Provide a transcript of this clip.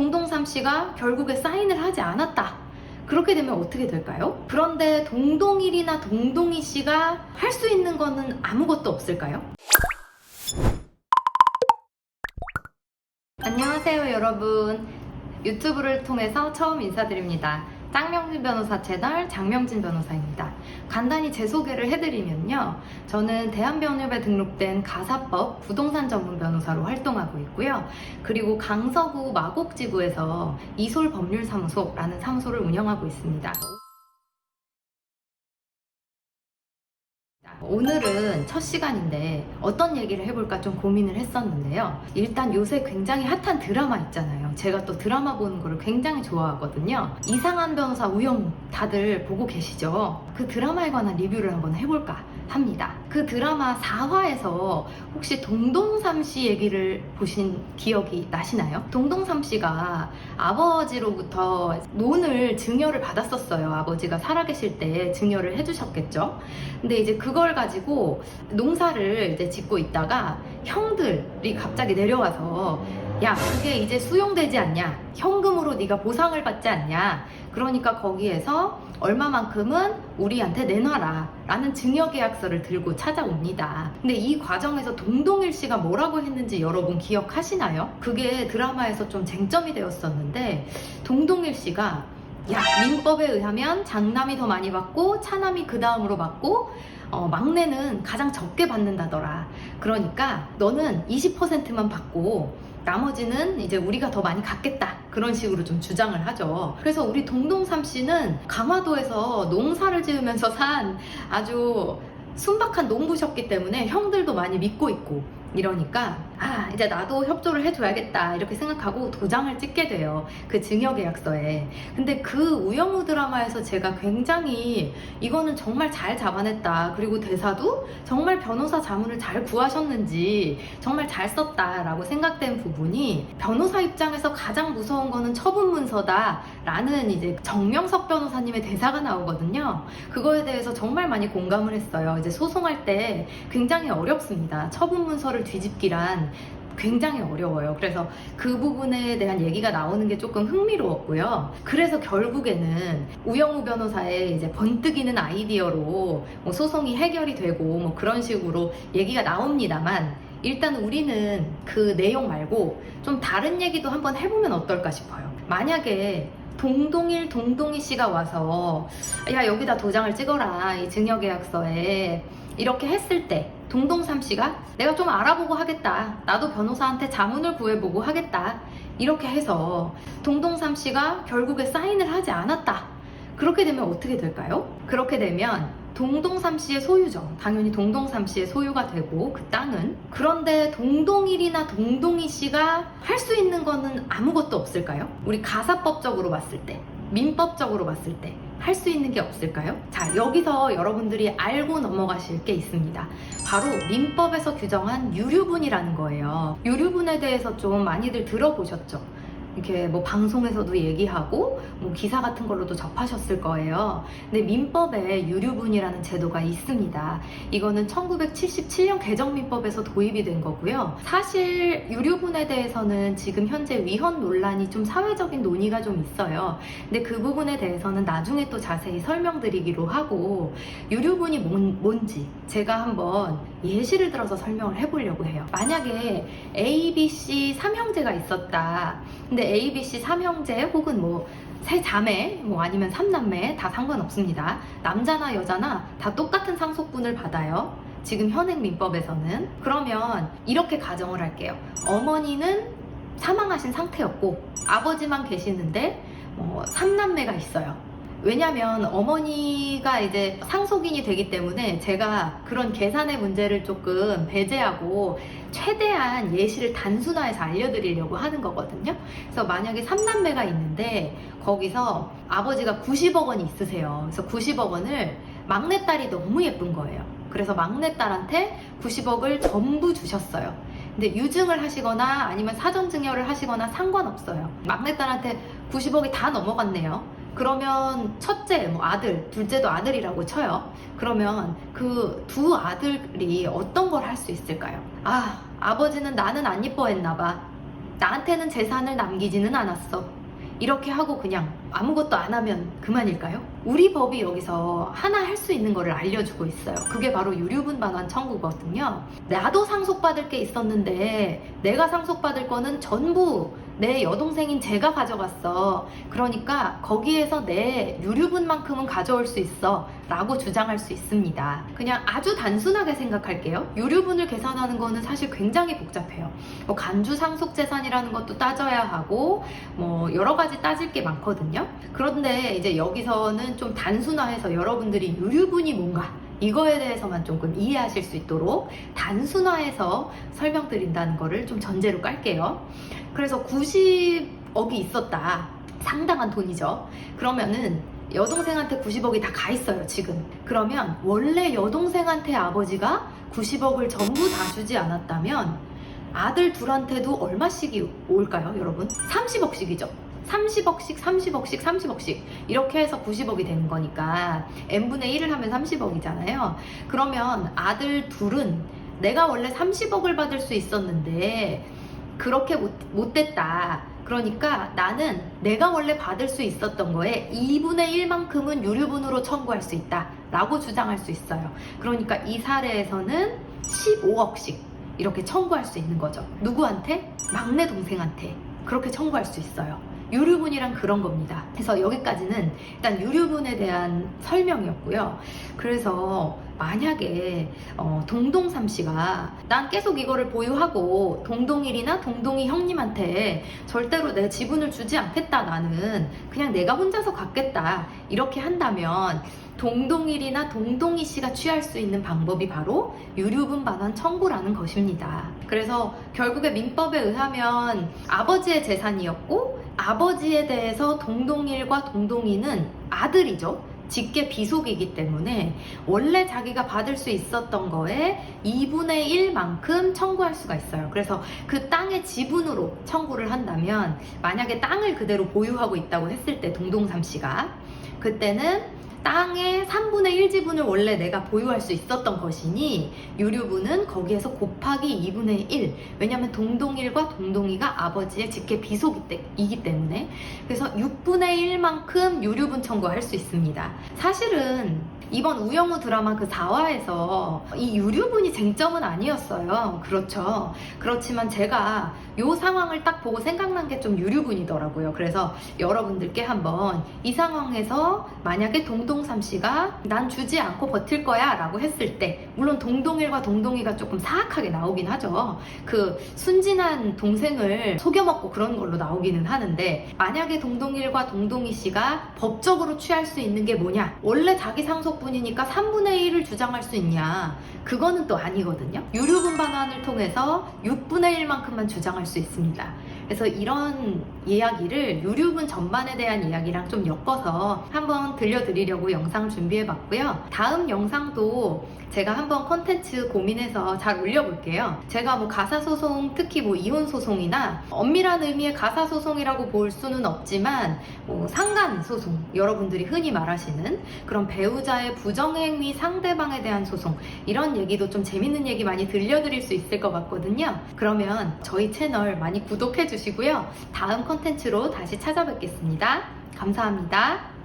동동삼 씨가 결국에 사인을 하지 않았다. 그렇게 되면 어떻게 될까요? 그런데 동동일이나 동동이 씨가 할 수 있는 거는 아무것도 없을까요? 안녕하세요, 여러분. 유튜브를 통해서 처음 인사드립니다. 짱명진 변호사 채널 장명진 변호사입니다. 간단히 제 소개를 해드리면요. 저는 대한변협에 등록된 가사법 부동산 전문 변호사로 활동하고 있고요. 그리고 강서구 마곡지구에서 이솔 법률사무소라는 사무소를 운영하고 있습니다. 오늘은 첫 시간인데 어떤 얘기를 해볼까 좀 고민을 했었는데요. 일단 요새 굉장히 핫한 드라마 있잖아요. 제가 또 드라마 보는 거를 굉장히 좋아하거든요. 이상한 변호사 우영 다들 보고 계시죠? 그 드라마에 관한 리뷰를 한번 해볼까 합니다. 그 드라마 4화에서 혹시 동동삼 씨 얘기를 보신 기억이 나시나요? 동동삼 씨가 아버지로부터 논을 증여를 받았었어요. 아버지가 살아계실 때 증여를 해주셨겠죠. 근데 이제 그걸 가지고 농사를 이제 짓고 있다가 형들이 갑자기 내려와서 야 그게 이제 수용되지 않냐 현금으로 네가 보상을 받지 않냐 그러니까 거기에서 얼마만큼은 우리한테 내놔라 라는 증여계약서를 들고 찾아옵니다 근데 이 과정에서 동동일 씨가 뭐라고 했는지 여러분 기억하시나요? 그게 드라마에서 좀 쟁점이 되었었는데 동동일 씨가 야 민법에 의하면 장남이 더 많이 받고 차남이 그 다음으로 받고 어, 막내는 가장 적게 받는다더라. 그러니까 너는 20%만 받고 나머지는 이제 우리가 더 많이 갖겠다. 그런 식으로 좀 주장을 하죠. 그래서 우리 동동삼 씨는 강화도에서 농사를 지으면서 산 아주 순박한 농부셨기 때문에 형들도 많이 믿고 있고 이러니까 아 이제 나도 협조를 해줘야겠다 이렇게 생각하고 도장을 찍게 돼요. 그 증여계약서에. 근데 그 우영우 드라마에서 제가 굉장히 이거는 정말 잘 잡아냈다. 그리고 대사도 정말 변호사 자문을 잘 구하셨는지 정말 잘 썼다 라고 생각된 부분이 변호사 입장에서 가장 무서운 거는 처분 문서다 라는 이제 정명석 변호사님의 대사가 나오거든요. 그거에 대해서 정말 많이 공감을 했어요. 이제 소송할 때 굉장히 어렵습니다. 처분 문서를 뒤집기란 굉장히 어려워요. 그래서 그 부분에 대한 얘기가 나오는 게 조금 흥미로웠고요. 그래서 결국에는 우영우 변호사의 이제 번뜩이는 아이디어로 뭐 소송이 해결이 되고 뭐 그런 식으로 얘기가 나옵니다만 일단 우리는 그 내용 말고 좀 다른 얘기도 한번 해보면 어떨까 싶어요. 만약에 동동일 동동이 씨가 와서 야 여기다 도장을 찍어라 이 증여계약서에 이렇게 했을 때 동동삼 씨가 내가 좀 알아보고 하겠다 나도 변호사한테 자문을 구해보고 하겠다 이렇게 해서 동동삼 씨가 결국에 사인을 하지 않았다 그렇게 되면 어떻게 될까요? 그렇게 되면 동동삼 씨의 소유죠. 당연히 동동삼 씨의 소유가 되고 그 땅은 그런데 동동일이나 동동이 씨가 할 수 있는 거는 아무것도 없을까요? 우리 가사법적으로 봤을 때, 민법적으로 봤을 때 할 수 있는 게 없을까요? 자, 여기서 여러분들이 알고 넘어가실 게 있습니다. 바로 민법에서 규정한 유류분이라는 거예요. 유류분에 대해서 좀 많이들 들어보셨죠? 이렇게 뭐 방송에서도 얘기하고 뭐 기사 같은 걸로도 접하셨을 거예요. 근데 민법에 유류분이라는 제도가 있습니다. 이거는 1977년 개정민법에서 도입이 된 거고요. 사실 유류분에 대해서는 지금 현재 위헌 논란이 좀 사회적인 논의가 좀 있어요. 근데 그 부분에 대해서는 나중에 또 자세히 설명드리기로 하고 유류분이 뭔, 뭔지 제가 한번 예시를 들어서 설명을 해보려고 해요. 만약에 A, B, C 삼형제가 있었다. 근데 A, B, C 삼형제 혹은 뭐 세 자매, 뭐 아니면 삼남매 다 상관없습니다. 남자나 여자나 다 똑같은 상속분을 받아요. 지금 현행 민법에서는. 그러면 이렇게 가정을 할게요. 어머니는 사망하신 상태였고 아버지만 계시는데 뭐 삼남매가 있어요. 왜냐면 어머니가 이제 상속인이 되기 때문에 제가 그런 계산의 문제를 조금 배제하고 최대한 예시를 단순화해서 알려드리려고 하는 거거든요. 그래서 만약에 삼남매가 있는데 거기서 아버지가 90억 원이 있으세요. 그래서 90억 원을 막내딸이 너무 예쁜 거예요. 그래서 막내딸한테 90억을 전부 주셨어요. 근데 유증을 하시거나 아니면 사전 증여를 하시거나 상관없어요. 막내딸한테 90억이 다 넘어갔네요. 그러면 첫째, 뭐 아들, 둘째도 아들이라고 쳐요. 그러면 그 두 아들이 어떤 걸 할 수 있을까요? 아, 아버지는 나는 안 이뻐했나 봐. 나한테는 재산을 남기지는 않았어. 이렇게 하고 그냥 아무것도 안 하면 그만일까요? 우리 법이 여기서 하나 할 수 있는 거를 알려주고 있어요. 그게 바로 유류분 반환 청구거든요. 나도 상속받을 게 있었는데 내가 상속받을 거는 전부 내 여동생인 제가 가져갔어. 그러니까 거기에서 내 유류분만큼은 가져올 수 있어. 라고 주장할 수 있습니다. 그냥 아주 단순하게 생각할게요. 유류분을 계산하는 거는 사실 굉장히 복잡해요. 뭐 간주 상속 재산이라는 것도 따져야 하고 뭐 여러 가지 따질 게 많거든요. 그런데 이제 여기서는 좀 단순화해서 여러분들이 유류분이 뭔가 이거에 대해서만 조금 이해하실 수 있도록 단순화해서 설명드린다는 거를 좀 전제로 깔게요. 그래서 90억이 있었다. 상당한 돈이죠. 그러면은 여동생한테 90억이 다 가 있어요, 지금. 그러면 원래 여동생한테 아버지가 90억을 전부 다 주지 않았다면 아들 둘한테도 얼마씩이 올까요, 여러분? 30억씩이죠. 30억씩, 30억씩, 30억씩 이렇게 해서 90억이 되는 거니까 n분의 1을 하면 30억이잖아요. 그러면 아들 둘은 내가 원래 30억을 받을 수 있었는데 그렇게 못, 못됐다. 그러니까 나는 내가 원래 받을 수 있었던 거에 2분의 1만큼은 유류분으로 청구할 수 있다. 라고 주장할 수 있어요. 그러니까 이 사례에서는 15억씩 이렇게 청구할 수 있는 거죠. 누구한테? 막내 동생한테. 그렇게 청구할 수 있어요. 유류분이란 그런 겁니다. 그래서 여기까지는 일단 유류분에 대한 설명이었고요. 그래서 만약에 어, 동동삼 씨가 난 계속 이거를 보유하고 동동일이나 동동이 형님한테 절대로 내 지분을 주지 않겠다 나는 그냥 내가 혼자서 갖겠다 이렇게 한다면 동동일이나 동동이 씨가 취할 수 있는 방법이 바로 유류분 반환 청구라는 것입니다. 그래서 결국에 민법에 의하면 아버지의 재산이었고 아버지에 대해서 동동일과 동동이는 아들이죠. 직계 비속이기 때문에 원래 자기가 받을 수 있었던 거에 2분의 1만큼 청구할 수가 있어요. 그래서 그 땅의 지분으로 청구를 한다면 만약에 땅을 그대로 보유하고 있다고 했을 때 동동삼 씨가 그때는 땅의 3분의 1 지분을 원래 내가 보유할 수 있었던 것이니 유류분은 거기에서 곱하기 2분의 1 왜냐하면 동동일과 동동이가 아버지의 직계 비속이기 때문에. 그래서 6분의 1만큼 유류분 청구할 수 있습니다. 사실은 이번 우영우 드라마 그 4화에서 이 유류분이 쟁점은 아니었어요. 그렇죠. 그렇지만 제가 이 상황을 딱 보고 생각난 게 좀 유류분이더라고요. 그래서 여러분들께 한번 이 상황에서 만약에 동동 삼 씨가 난 주지 않고 버틸 거야 라고 했을 때 물론 동동일과 동동이가 조금 사악하게 나오긴 하죠. 그 순진한 동생을 속여먹고 그런 걸로 나오기는 하는데 만약에 동동일과 동동이 씨가 법적으로 취할 수 있는 게 뭐냐? 원래 자기 상속분이니까 3분의 1을 주장할 수 있냐? 그거는 또 아니거든요. 유류 분 반환을 통해서 6분의 1만큼만 주장할 수 있습니다 그래서 이런 이야기를 유류분 전반에 대한 이야기랑 좀 엮어서 한번 들려드리려고 영상 준비해 봤고요. 다음 영상도 제가 한번 컨텐츠 고민해서 잘 올려볼게요. 제가 뭐 가사소송, 특히 뭐 이혼소송이나 엄밀한 의미의 가사소송이라고 볼 수는 없지만 뭐 상간소송, 여러분들이 흔히 말하시는 그런 배우자의 부정행위 상대방에 대한 소송 이런 얘기도 좀 재밌는 얘기 많이 들려드릴 수 있을 것 같거든요. 그러면 저희 채널 많이 구독해 주시고요. 다음 컨텐츠로 다시 찾아뵙겠습니다. 감사합니다.